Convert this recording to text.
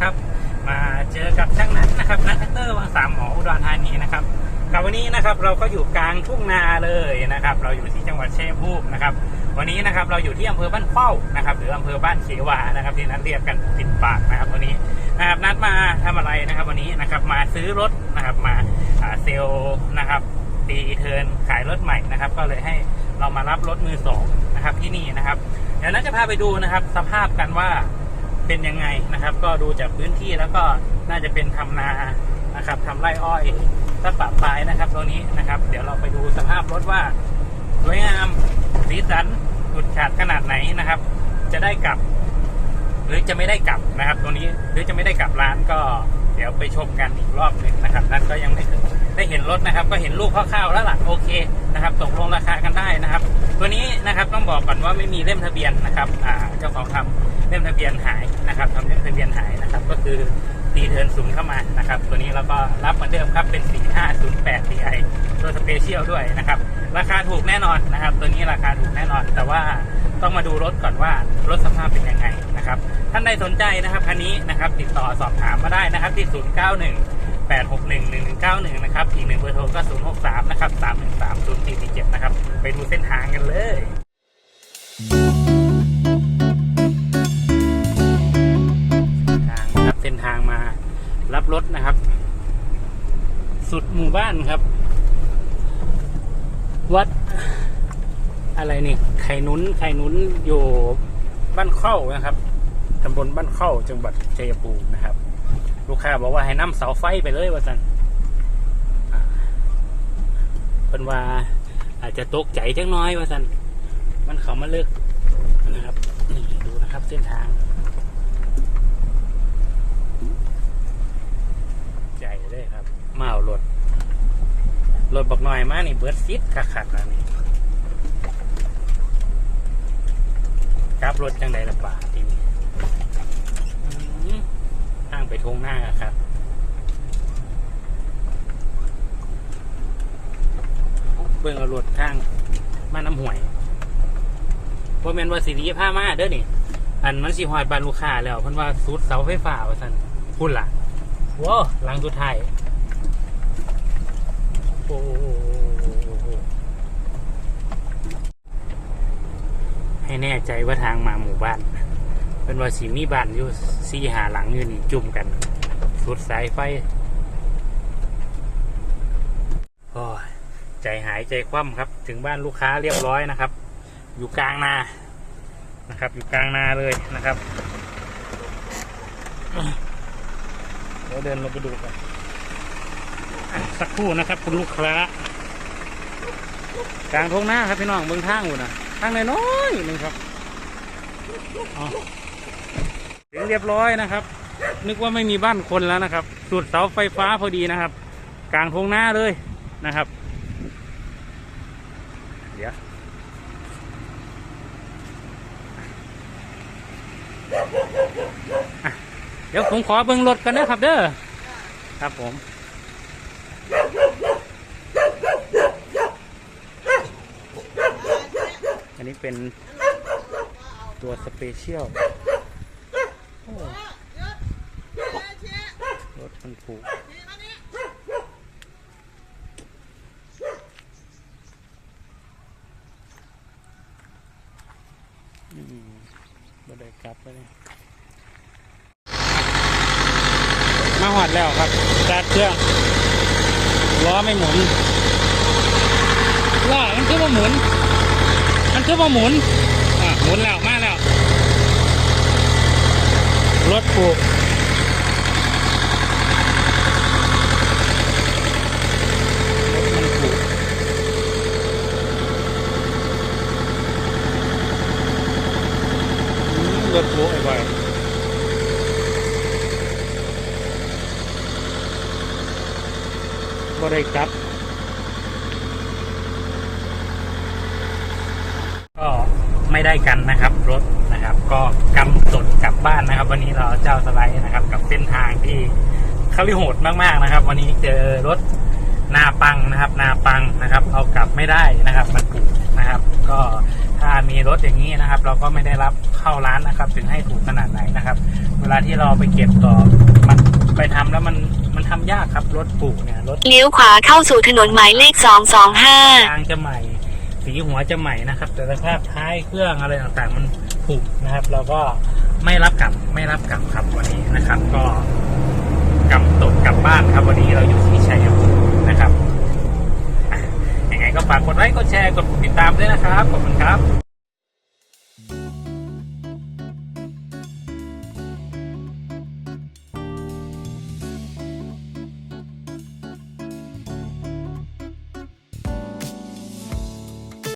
นะครับ มาเจอกับช่างนัทนะครับนัทแท็กเตอร์วังสามหมออุดรธานีนะครับกับวันนี้นะครับเราก็อยู่กลางทุ่งนาเลยนะครับ เราอยู่ที่จังหวัดชัยภูมินะครับ วันนี้นะครับเราอยู่ที่อำเภอบ้านเข้านะครับ หรืออำเภอบ้านเขวานะครับ ที่นัดเรียกกันติดปากนะครับ วันนี้นะครับนัดมาทำอะไรนะครับ วันนี้นะครับมาซื้อรถนะครับมาเซลนะครับตีเทิร์นขายรถใหม่นะครับ ก็เลยให้เรามารับรถมือสองนะครับที่นี่นะครับเดี๋ยวนัดจะพาไปดูนะครับ สภาพกันว่า เป็นยังไงนะครับ ก็ดูจากพื้นที่แล้วก็น่าจะเป็นทำนานะครับทำไร่อ้อยถ้าปะปลายนะครับตรงนี้นะครับ เดี๋ยวเราไปดูสภาพรถว่าสวยงามสีสันสุดฉาดขนาดไหนนะครับ จะได้กลับ หรือจะไม่ได้กลับนะครับ ตรงนี้หรือจะไม่ได้กลับร้านก็เดี๋ยวไปชมกันอีกรอบหนึ่งนะครับ นั่นก็ยังไม่ได้เห็นรถนะครับ ก็เห็นรูปคร่าวๆแล้วล่ะโอเคนะครับตกลงราคากันได้นะครับ ตัวนี้นะครับต้องบอกก่อนว่าไม่มีเล่มทะเบียนนะครับ อ่าเจ้าของทำ บียนหายนะครับทำเล่มทะเบียนหายนะครับ ก็คือตีเทินศูนย์เข้ามานะครับ ตัวนี้เราก็รับเหมือนเดิมครับเป็น 4508 Ti ตัวสเปเชียลด้วยนะครับ ราคาถูกแน่นอนนะครับ ตัวนี้ราคาถูกแน่นอน แต่ว่าต้องมาดูรถก่อนว่ารถสภาพเป็นยังไงนะครับ ท่านใดสนใจนะครับคันนี้นะครับติดต่อสอบถามมาได้นะครับที่ 091 8611191 นะครับ อีกหนึ่งเบอร์โทรก็ 063 นะครับ 313 0447 นะครับ ไปดูเส้นทางกันเลย รับรถนะครับ สุดหมู่บ้านครับ วัด อะไรนี่ ไข่นุ้น ไข่นุ้นอยู่บ้านเข้านะครับตำบลบ้านเข้าจังหวัดชัยภูมินะครับ ลูกค้าบอกว่าให้นำเสาไฟไปเลยว่าสันเป็นว่าอาจจะตกใจจังน้อยว่าสันมันเขามาเลิกนะครับ นี่ดูนะครับเส้นทาง ใจเลยครับ มาเอารถรถบักหน่อยมานี่เบิร์ดซิดคักๆแล้วนี่ครับรถจังไดละบาททีนี้อื้อทางไปทงหน้าครับเบิ่งเอารถทางมาน้ำห่วยเพราะแมนว่าสิริผ้ามาเด้อนี่ อันมันสิหอดบานลูกค้าแล้ว เพิ่นว่าสุดเสาไฟฟ้าว่าซั่นพุ่นละว้าวหลังสุดท้าย หให้แน่ใจว่าทางมาหมู่บ้านเป็นว่าสีมีบ้านอยู่สี่หาหลังอยู่นี่จุ่มกัน สุดสายไฟโอ้ใจหายใจคว่ำครับ ถึงบ้านลูกค้าเรียบร้อยนะครับ อยู่กลางนานะครับ อยู่กลางนาเลยนะครับเดี๋ยวเดินลงไปดูกัน สักครู่นะครับ คุณลูกค้ากลางทงหน้าครับพี่น้องเมืองทางอยู่นะทางน้อยๆหนึ่งครับถึงเรียบร้อยนะครับ นึกว่าไม่มีบ้านคนแล้วนะครับสุดเสาไฟฟ้าพอดีนะครับ กลางทงหน้าเลยนะครับ เดี๋ยวเดี๋ยวผมขอเบิ่งรถกันนะครับเด้อครับผม นี้เป็นตัวสเปเชียลรถมันผูกอืมบ่ได้กลับไปเลยมาหอดแล้วครับสตาร์ทเครื่องล้อไม่หมุนล้อมันคือว่าหมุนมัน คือว่าหมุนอะหมุนแล้วมาแล้ว รถผูรถมันผูไอ้บ่อยบ่ได้กลับ ก็ ไม่ได้กันนะครับ รถนะครับ ก็กำสดกลับบ้านนะครับ วันนี้เราเจ้าสไลด์นะครับ กับเส้นทางที่เขาลิโหดมากๆนะครับ วันนี้เจอรถหนาปังนะครับหนาปังนะครับ เอากลับไม่ได้นะครับมันผูกนะครับ ก็ถ้ามีรถอย่างนี้นะครับ เราก็ไม่ได้รับเข้าร้านนะครับ ถึงให้ถูกขนาดไหนนะครับ เวลาที่เราไปเก็บต่อมันไปทำแล้วมันมันทำยากครับรถปลูกเนี่ยรถเลี้ยวขวาเข้าสู่ถนนหมายเลข225ยางจะใหม่ สีหัวจะใหม่นะครับ แต่สภาพท้ายเครื่องอะไรต่างๆ มันผุนะครับ เราก็ไม่รับกลับไม่รับกลับครับวันนี้นะครับ ก็กำตกกลับบ้านครับวันนี้เราอยู่ที่ชัยภูมินะครับยังไงก็ฝากกดไลค์กดแชร์กดติดตามด้วยนะครับขอบคุณครับ